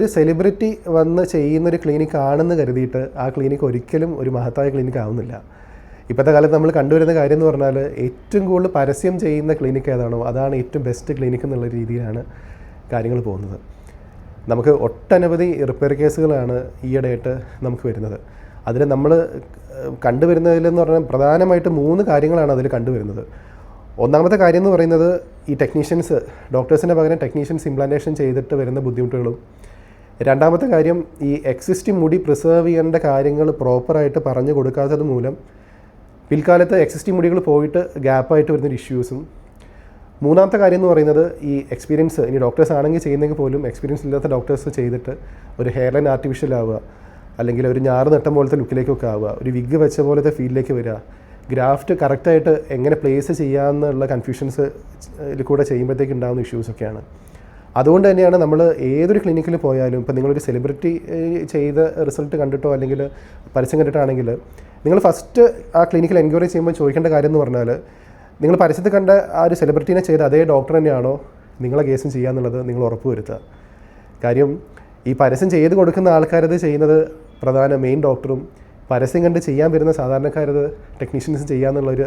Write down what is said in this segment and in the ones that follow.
ഒരു സെലിബ്രിറ്റി വന്ന് ചെയ്യുന്ന ഒരു ക്ലിനിക്ക് ആണെന്ന് കരുതിയിട്ട് ആ ക്ലിനിക്ക് ഒരിക്കലും ഒരു മഹത്തായ ക്ലിനിക്ക് ആവുന്നില്ല. ഇപ്പോഴത്തെ കാലത്ത് നമ്മൾ കണ്ടുവരുന്ന കാര്യം എന്ന് പറഞ്ഞാൽ ഏറ്റവും കൂടുതൽ പരസ്യം ചെയ്യുന്ന ക്ലിനിക്ക് ഏതാണോ അതാണ് ഏറ്റവും ബെസ്റ്റ് ക്ലിനിക്ക് എന്നുള്ള രീതിയിലാണ് കാര്യങ്ങൾ പോകുന്നത്. നമുക്ക് ഒട്ടനവധി റിപ്പയർ കേസുകളാണ് ഈയിടെയായിട്ട് നമുക്ക് വരുന്നത്. അതിൽ നമ്മൾ കണ്ടുവരുന്നതിലെന്ന് പറഞ്ഞാൽ പ്രധാനമായിട്ട് മൂന്ന് കാര്യങ്ങളാണ് അതിൽ കണ്ടുവരുന്നത്. ഒന്നാമത്തെ കാര്യം എന്ന് പറയുന്നത് ഈ ടെക്നീഷ്യൻസ് ഡോക്ടേഴ്സിന്റെ പകരം ടെക്നീഷ്യൻസ് ഇംപ്ലാന്റേഷൻ ചെയ്തിട്ട് വരുന്ന ബുദ്ധിമുട്ടുകളും രണ്ടാമത്തെ കാര്യം ഈ എക്സിസ്റ്റ് മുടി പ്രിസേർവ് ചെയ്യേണ്ട കാര്യങ്ങൾ പ്രോപ്പറായിട്ട് പറഞ്ഞു കൊടുക്കാത്തത് മൂലം പിൽക്കാലത്ത് എക്സിസ്റ്റിംഗ് മുടികൾ പോയിട്ട് ഗ്യാപ്പായിട്ട് വരുന്നൊരു ഇഷ്യൂസും മൂന്നാമത്തെ കാര്യം എന്ന് പറയുന്നത് ഈ എക്സ്പീരിയൻസ് ഇനി ഡോക്ടേഴ്സ് ആണെങ്കിൽ ചെയ്യുന്നെങ്കിൽ പോലും എക്സ്പീരിയൻസ് ഇല്ലാത്ത ഡോക്ടേഴ്സ് ചെയ്തിട്ട് ഒരു ഹെയർ ലൈൻ ആർട്ടിഫിഷ്യൽ ആവുക അല്ലെങ്കിൽ ഒരു ഞാറ് നട്ടം പോലത്തെ ലുക്കിലേക്കൊക്കെ ആവുക ഒരു വിഗ് വെച്ച പോലത്തെ ഫീൽഡിലേക്ക് വരിക ഗ്രാഫ്റ്റ് കറക്റ്റായിട്ട് എങ്ങനെ പ്ലേസ് ചെയ്യാമെന്നുള്ള കൺഫ്യൂഷൻസ് കൂടെ ചെയ്യുമ്പോഴത്തേക്ക് ഉണ്ടാകുന്ന ഇഷ്യൂസൊക്കെയാണ് അതുകൊണ്ട് തന്നെയാണ് നമ്മൾ ഏതൊരു ക്ലിനിക്കിൽ പോയാലും ഇപ്പോൾ നിങ്ങളൊരു സെലിബ്രിറ്റി ചെയ്ത റിസൾട്ട് കണ്ടിട്ടോ അല്ലെങ്കിൽ പരസ്യം കണ്ടിട്ടാണെങ്കിൽ നിങ്ങൾ ഫസ്റ്റ് ആ ക്ലിനിക്കിൽ എൻക്വയറി ചെയ്യുമ്പോൾ ചോദിക്കേണ്ട കാര്യം എന്ന് പറഞ്ഞാൽ നിങ്ങൾ പരസ്യത്തിൽ കണ്ട ആ ഒരു സെലിബ്രിറ്റീനെ ചെയ്ത അതേ ഡോക്ടർ തന്നെയാണോ നിങ്ങളെ കേസും ചെയ്യാന്നുള്ളത് നിങ്ങൾ ഉറപ്പ് വരുത്തുക. കാര്യം ഈ പരസ്യം ചെയ്ത് കൊടുക്കുന്ന ആൾക്കാരത് ചെയ്യുന്നത് പ്രധാന മെയിൻ ഡോക്ടറും പരസ്യം കണ്ട് ചെയ്യാൻ വരുന്ന സാധാരണക്കാരത് ടെക്നീഷ്യൻസ് ചെയ്യാന്നുള്ളൊരു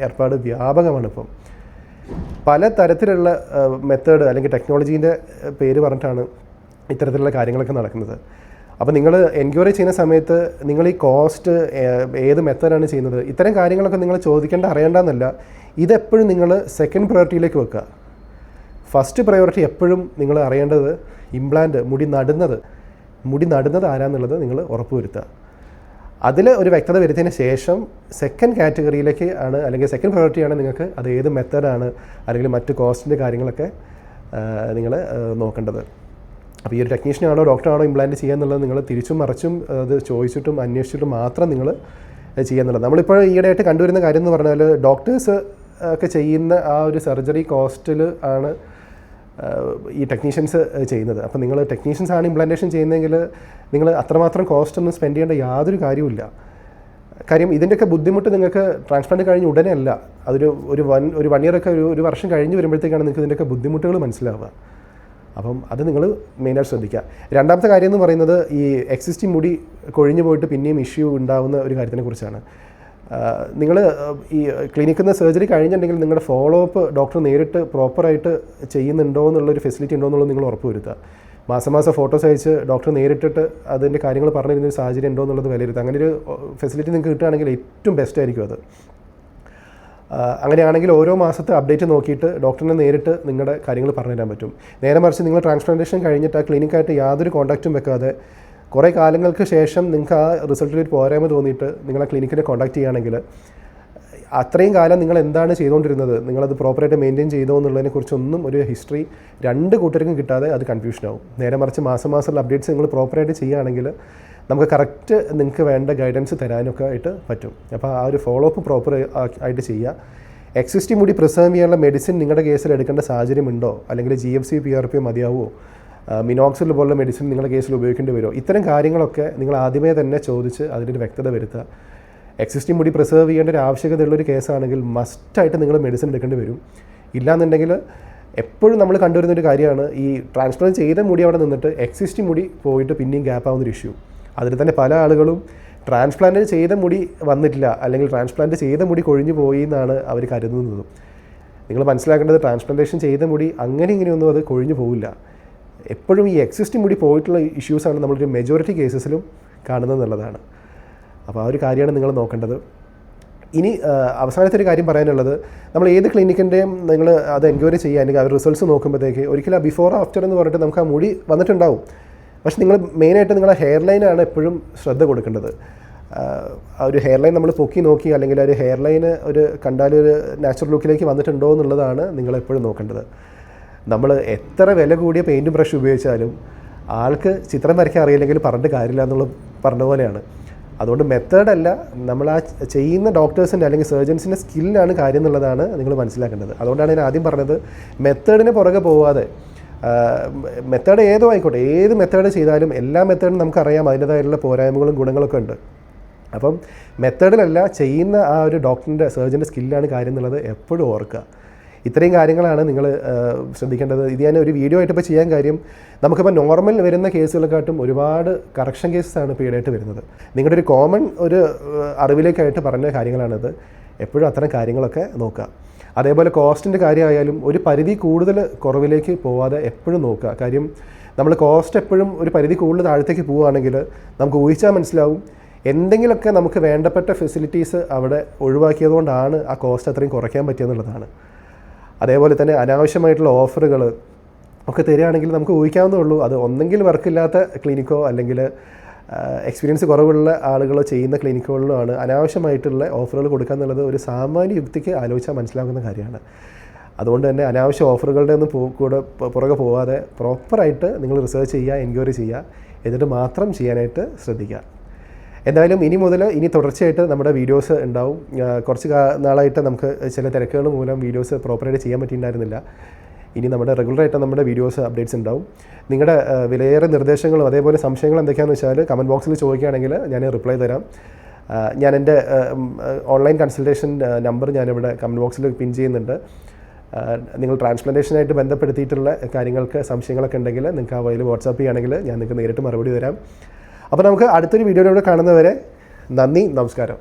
ഏർപ്പാട് വ്യാപകമാണ് ഇപ്പം പല തരത്തിലുള്ള മെത്തേഡ് അല്ലെങ്കിൽ ടെക്നോളജീന്റെ പേര് പറഞ്ഞിട്ടാണ് ഇത്തരത്തിലുള്ള കാര്യങ്ങളൊക്കെ നടക്കുന്നത്. അപ്പോൾ നിങ്ങൾ എൻക്വയറി ചെയ്യുന്ന സമയത്ത് നിങ്ങൾ ഈ കോസ്റ്റ് ഏത് മെത്തേഡാണ് ചെയ്യുന്നത് ഇത്തരം കാര്യങ്ങളൊക്കെ നിങ്ങൾ ചോദിക്കേണ്ട അറിയേണ്ടെന്നല്ല ഇതെപ്പോഴും നിങ്ങൾ സെക്കൻഡ് പ്രയോറിറ്റിയിലേക്ക് വെക്കുക. ഫസ്റ്റ് പ്രയോറിറ്റി എപ്പോഴും നിങ്ങൾ അറിയേണ്ടത് ഇംപ്ലാന്റ് മുടി നടുന്നത്. മുടി നടുന്നത് ആരാന്നുള്ളത് നിങ്ങൾ ഉറപ്പുവരുത്തുക. അതിൽ ഒരു വ്യക്തത വരുത്തിയതിന് ശേഷം സെക്കൻഡ് കാറ്റഗറിയിലേക്ക് ആണ് അല്ലെങ്കിൽ സെക്കൻഡ് പ്രയോറിറ്റിയാണ് നിങ്ങൾക്ക് അത് ഏത് മെത്തേഡാണ് അല്ലെങ്കിൽ മറ്റ് കോസ്റ്റിന്റെ കാര്യങ്ങളൊക്കെ നിങ്ങൾ നോക്കേണ്ടത്. അപ്പോൾ ഈ ഒരു ടെക്നീഷ്യനാണോ ഡോക്ടറാണോ ഇംപ്ലാന്റ് ചെയ്യാന്നുള്ളത് നിങ്ങൾ തിരിച്ചും മറിച്ചും അത് ചോദിച്ചിട്ടും അന്വേഷിച്ചിട്ടും മാത്രം നിങ്ങൾ ചെയ്യാന്നുള്ളത്. നമ്മളിപ്പോൾ ഈയിടെയായിട്ട് കണ്ടുവരുന്ന കാര്യം എന്ന് പറഞ്ഞാൽ ഡോക്ടേഴ്സ് ഒക്കെ ചെയ്യുന്ന ആ ഒരു സർജറി കോസ്റ്റിൽ ആണ് ഈ ടെക്നീഷ്യൻസ് ചെയ്യുന്നത്. അപ്പോൾ നിങ്ങൾ ടെക്നീഷ്യൻസ് ആണ് ഇംപ്ലാന്റേഷൻ ചെയ്യുന്നതെങ്കിൽ നിങ്ങൾ അത്രമാത്രം കോസ്റ്റ് ഒന്നും സ്പെൻഡ് ചെയ്യേണ്ട യാതൊരു കാര്യവുമില്ല. കാര്യം ഇതിന്റെയൊക്കെ ബുദ്ധിമുട്ട് നിങ്ങൾക്ക് ട്രാൻസ്പ്ലാന്റ് കഴിഞ്ഞ് ഉടനെ അല്ല. അതൊരു ഒരു വൺ ഒരു വൺ ഇയറൊക്കെ ഒരു ഒരു വർഷം കഴിഞ്ഞ് വരുമ്പോഴത്തേക്കാണ് നിങ്ങൾക്ക് ഇതിന്റെയൊക്കെ ബുദ്ധിമുട്ടുകൾ മനസ്സിലാവുക. അപ്പം അത് നിങ്ങൾ മെയിനായിട്ട് ശ്രദ്ധിക്കുക. രണ്ടാമത്തെ കാര്യം എന്ന് പറയുന്നത് ഈ എക്സിസ്റ്റിംഗ് മുടി കൊഴിഞ്ഞു പോയിട്ട് പിന്നെയും ഇഷ്യൂ ഉണ്ടാവുന്ന ഒരു കാര്യത്തിനെ കുറിച്ചാണ്. നിങ്ങൾ ഈ ക്ലിനിക്കിൽ നിന്ന് സർജറി കഴിഞ്ഞിട്ടുണ്ടെങ്കിൽ നിങ്ങളുടെ ഫോളോ അപ്പ് ഡോക്ടർ നേരിട്ട് പ്രോപ്പറായിട്ട് ചെയ്യുന്നുണ്ടോ എന്നുള്ളൊരു ഫെസിലിറ്റി ഉണ്ടോ എന്നുള്ളത് നിങ്ങൾ ഉറപ്പ് വരുത്തുക. മാസം മാസം ഫോട്ടോസ് അയച്ച് ഡോക്ടർ നേരിട്ടിട്ട് അതിന്റെ കാര്യങ്ങൾ പറഞ്ഞിരുന്ന ഒരു സാഹചര്യം ഉണ്ടോ എന്നുള്ളത് വിലയിരുത്തുക. അങ്ങനെ ഒരു ഫെസിലിറ്റി നിങ്ങൾക്ക് കിട്ടുകയാണെങ്കിൽ ഏറ്റവും ബെസ്റ്റ് ആയിരിക്കും അത്. അങ്ങനെയാണെങ്കിൽ ഓരോ മാസത്തെ അപ്ഡേറ്റ് നോക്കിയിട്ട് ഡോക്ടറിനെ നേരിട്ട് നിങ്ങളുടെ കാര്യങ്ങൾ പറഞ്ഞു തരാൻ പറ്റും. നേരെ മറിച്ച് നിങ്ങൾ ട്രാൻസ്പ്ലാന്റേഷൻ കഴിഞ്ഞിട്ട് ആ ക്ലിനിക്കായിട്ട് യാതൊരു കോൺടാക്റ്റും വെക്കാതെ കുറേ കാലങ്ങൾക്ക് ശേഷം നിങ്ങൾക്ക് ആ റിസൾട്ടിൽ ഒരു പോരായ്മ തോന്നിയിട്ട് നിങ്ങളെ ക്ലിനിക്കിനെ കോൺടാക്ട് ചെയ്യുകയാണെങ്കിൽ അത്രയും കാലം നിങ്ങൾ എന്താണ് ചെയ്തുകൊണ്ടിരുന്നത്? നിങ്ങളത് പ്രോപ്പറായിട്ട് മെയിന്റെയിൻ ചെയ്തോ എന്നുള്ളതിനെ കുറിച്ചൊന്നും ഒരു ഹിസ്റ്ററി രണ്ട് കൂട്ടർക്കും കിട്ടാതെ അത് കൺഫ്യൂഷൻ ആവും. നേരെ മറിച്ച് മാസം മാസമുള്ള അപ്ഡേറ്റ്സ് നിങ്ങൾ പ്രോപ്പറായിട്ട് ചെയ്യുകയാണെങ്കിൽ നമുക്ക് കറക്റ്റ് നിങ്ങൾക്ക് വേണ്ട ഗൈഡൻസ് തരാനൊക്കെ ആയിട്ട് പറ്റും. അപ്പോൾ ആ ഒരു ഫോളോ അപ്പ് പ്രോപ്പർ ആയിട്ട് ചെയ്യുക. എക്സിസ്റ്റിംഗ് മുടി പ്രിസേർവ് ചെയ്യാനുള്ള മെഡിസിൻ നിങ്ങളുടെ കേസിൽ എടുക്കേണ്ട സാഹചര്യമുണ്ടോ? അല്ലെങ്കിൽ G F C P R P മതിയാവുമോ? മിനോക്സിൽ പോലുള്ള മെഡിസിൻ നിങ്ങളുടെ കേസിൽ ഉപയോഗിക്കേണ്ടി വരുമോ? ഇത്തരം കാര്യങ്ങളൊക്കെ നിങ്ങൾ ആദ്യമേ തന്നെ ചോദിച്ച് അതിനൊരു വ്യക്തത വരുത്തുക. എക്സിസ്റ്റിംഗ് മുടി പ്രിസർവ് ചെയ്യേണ്ട ഒരു ആവശ്യകതയുള്ളൊരു കേസാണെങ്കിൽ മസ്റ്റായിട്ട് നിങ്ങൾ മെഡിസിൻ എടുക്കേണ്ടി വരും. ഇല്ലാന്നുണ്ടെങ്കിൽ എപ്പോഴും നമ്മൾ കണ്ടുവരുന്ന ഒരു കാര്യമാണ് ഈ ട്രാൻസ്പ്ലാന്റ് ചെയ്ത മുടി അവിടെ നിന്നിട്ട് എക്സിസ്റ്റിംഗ് മുടി പോയിട്ട് പിന്നെയും ഗ്യാപ്പ് ആവുന്ന ഒരു ഇഷ്യൂ അതിൽ തന്നെ പല ആളുകളും ട്രാൻസ്പ്ലാന്റ് ചെയ്ത മുടി വന്നിട്ടില്ല അല്ലെങ്കിൽ ട്രാൻസ്പ്ലാന്റ് ചെയ്ത മുടി കൊഴിഞ്ഞു പോയി എന്നാണ് അവർ കരുതുന്നതും. നിങ്ങൾ മനസ്സിലാക്കേണ്ടത് ട്രാൻസ്പ്ലാന്റേഷൻ ചെയ്ത മുടി അങ്ങനെ ഇങ്ങനെയൊന്നും അത് കൊഴിഞ്ഞു പോവില്ല. എപ്പോഴും ഈ എക്സിസ്റ്റിംഗ് മുടി പോയിട്ടുള്ള ഇഷ്യൂസാണ് നമ്മളൊരു മെജോറിറ്റി കേസസിലും കാണുന്നത് എന്നുള്ളതാണ്. അപ്പോൾ ആ ഒരു കാര്യമാണ് നിങ്ങൾ നോക്കേണ്ടത്. ഇനി അവസാനത്തെ ഒരു കാര്യം പറയാനുള്ളത് നമ്മൾ ഏത് ക്ലിനിക്കിന്റെയും നിങ്ങൾ അത് എൻക്വയറി ചെയ്യുക അല്ലെങ്കിൽ അവർ റിസൾട്ട്സ് നോക്കുമ്പോഴത്തേക്ക് ഒരിക്കലും ബിഫോർ ആഫ്റ്റർ എന്ന് പറഞ്ഞിട്ട് നമുക്ക് ആ മുടി വന്നിട്ടുണ്ടാവും. പക്ഷേ നിങ്ങൾ മെയിനായിട്ട് നിങ്ങളുടെ ഹെയർ ലൈനാണ് എപ്പോഴും ശ്രദ്ധ കൊടുക്കേണ്ടത്. ആ ഒരു ഹെയർ ലൈൻ നമ്മൾ പൊക്കി നോക്കി അല്ലെങ്കിൽ ആ ഒരു ഹെയർ ലൈന് ഒരു കണ്ടാൽ ഒരു നാച്ചുറൽ ലുക്കിലേക്ക് വന്നിട്ടുണ്ടോ എന്നുള്ളതാണ് നിങ്ങൾ എപ്പോഴും നോക്കേണ്ടത്. നമ്മൾ എത്ര വില കൂടിയ പെയിന്റും ബ്രഷ് ഉപയോഗിച്ചാലും ആൾക്ക് ചിത്രം വരയ്ക്കാൻ അറിയില്ലെങ്കിൽ പറഞ്ഞിട്ട് കാര്യമില്ല എന്നുള്ളത് പറഞ്ഞ പോലെയാണ്. അതുകൊണ്ട് മെത്തേഡല്ല നമ്മൾ ആ ചെയ്യുന്ന ഡോക്ടേഴ്സിന്റെ അല്ലെങ്കിൽ സർജൻസിന്റെ സ്കില്ലാണ് കാര്യം എന്നുള്ളതാണ് നിങ്ങൾ മനസ്സിലാക്കേണ്ടത്. അതുകൊണ്ടാണ് ഞാൻ ആദ്യം പറഞ്ഞത് മെത്തേഡിന് പുറകെ പോവാതെ മെത്തേഡ് ഏതോ ആയിക്കോട്ടെ ഏത് മെത്തേഡ് ചെയ്താലും എല്ലാ മെത്തേഡും നമുക്കറിയാം അതിന്റേതായിട്ടുള്ള പോരായ്മകളും ഗുണങ്ങളൊക്കെ ഉണ്ട്. അപ്പം മെത്തേഡിലല്ല ചെയ്യുന്ന ആ ഒരു ഡോക്ടറിന്റെ സർജന്റെ സ്കില്ലാണ് കാര്യം എന്നുള്ളത് എപ്പോഴും ഓർക്കുക. ഇത്രയും കാര്യങ്ങളാണ് നിങ്ങൾ ശ്രദ്ധിക്കേണ്ടത്. ഇത് ഞാൻ ഒരു വീഡിയോ ആയിട്ട് ഇപ്പോൾ ചെയ്യാൻ കാര്യം നമുക്കിപ്പോൾ നോർമൽ വരുന്ന കേസുകളെക്കാട്ടും ഒരുപാട് കറക്ഷൻ കേസസാണ് ഇപ്പോൾ ഈടായിട്ട് വരുന്നത്. നിങ്ങളുടെ ഒരു കോമൺ ഒരു അറിവിലേക്കായിട്ട് പറഞ്ഞ കാര്യങ്ങളാണിത്. എപ്പോഴും അത്തരം കാര്യങ്ങളൊക്കെ നോക്കുക. അതേപോലെ കോസ്റ്റിന്റെ കാര്യമായാലും ഒരു പരിധി കൂടുതൽ കുറവിലേക്ക് പോവാതെ എപ്പോഴും നോക്കുക. കാര്യം നമ്മൾ കോസ്റ്റ് എപ്പോഴും ഒരു പരിധി കൂടുതൽ താഴത്തേക്ക് പോവുകയാണെങ്കിൽ നമുക്ക് ഊഹിച്ചാൽ മനസ്സിലാവും എന്തെങ്കിലുമൊക്കെ നമുക്ക് വേണ്ടപ്പെട്ട ഫെസിലിറ്റീസ് അവിടെ ഒഴിവാക്കിയതുകൊണ്ടാണ് ആ കോസ്റ്റ് അത്രയും കുറയ്ക്കാൻ പറ്റിയെന്നുള്ളതാണ്. അതേപോലെ തന്നെ അനാവശ്യമായിട്ടുള്ള ഓഫറുകൾ ഒക്കെ തരികയാണെങ്കിൽ നമുക്ക് ഊഹിക്കാവുന്നേ ഉള്ളൂ. അത് ഒന്നെങ്കിൽ വർക്കില്ലാത്ത ക്ലിനിക്കോ അല്ലെങ്കിൽ എക്സ്പീരിയൻസ് കുറവുള്ള ആളുകളോ ചെയ്യുന്ന ക്ലിനിക്കുകളിലോ ആണ് അനാവശ്യമായിട്ടുള്ള ഓഫറുകൾ കൊടുക്കുക എന്നുള്ളത് ഒരു സാമാന്യ യുക്തിക്ക് ആലോചിച്ചാൽ മനസ്സിലാക്കുന്ന കാര്യമാണ്. അതുകൊണ്ട് തന്നെ അനാവശ്യ ഓഫറുകളുടെ ഒന്നും പോ- കൂടെ പുറകെ പോവാതെ പ്രോപ്പറായിട്ട് നിങ്ങൾ റിസർച്ച് ചെയ്യുക എൻക്വയറി ചെയ്യുക. എന്നിട്ട് മാത്രം ചെയ്യാനായിട്ട് ശ്രദ്ധിക്കുക. എന്തായാലും ഇനി മുതൽ ഇനി തുടർച്ചയായിട്ട് നമ്മുടെ വീഡിയോസ് ഉണ്ടാവും. കുറച്ച് നാളായിട്ട് നമുക്ക് ചില തിരക്കുകൾ മൂലം വീഡിയോസ് പ്രോപ്പറായിട്ട് ചെയ്യാൻ പറ്റിയിട്ടുണ്ടായിരുന്നില്ല. ഇനി നമ്മുടെ റെഗുലറായിട്ട് നമ്മുടെ വീഡിയോസ് അപ്ഡേറ്റ്സ് ഉണ്ടാവും. നിങ്ങളുടെ വിലയേറെ നിർദ്ദേശങ്ങളും അതേപോലെ സംശയങ്ങൾ എന്തൊക്കെയാണെന്ന് വെച്ചാൽ കമന്റ് ബോക്സിൽ ചോദിക്കുകയാണെങ്കിൽ ഞാൻ റിപ്ലൈ തരാം. ഞാൻ എന്റെ ഓൺലൈൻ കൺസൾട്ടേഷൻ നമ്പർ ഞാനിവിടെ കമന്റ് ബോക്സിൽ പിൻ ചെയ്യുന്നുണ്ട്. നിങ്ങൾ ട്രാൻസ്പ്ലാന്റേഷനായിട്ട് ബന്ധപ്പെടുത്തിയിട്ടുള്ള കാര്യങ്ങൾക്ക് സംശയങ്ങളൊക്കെ ഉണ്ടെങ്കിൽ നിങ്ങൾക്ക് ആ വഴിയിൽ വാട്സാപ്പ് ചെയ്യുകയാണെങ്കിൽ ഞാൻ നിങ്ങൾക്ക് നേരിട്ട് മറുപടി തരാം. അപ്പോൾ നമുക്ക് അടുത്തൊരു വീഡിയോയിലൂടെ കാണുന്നവരെ നന്ദി നമസ്കാരം.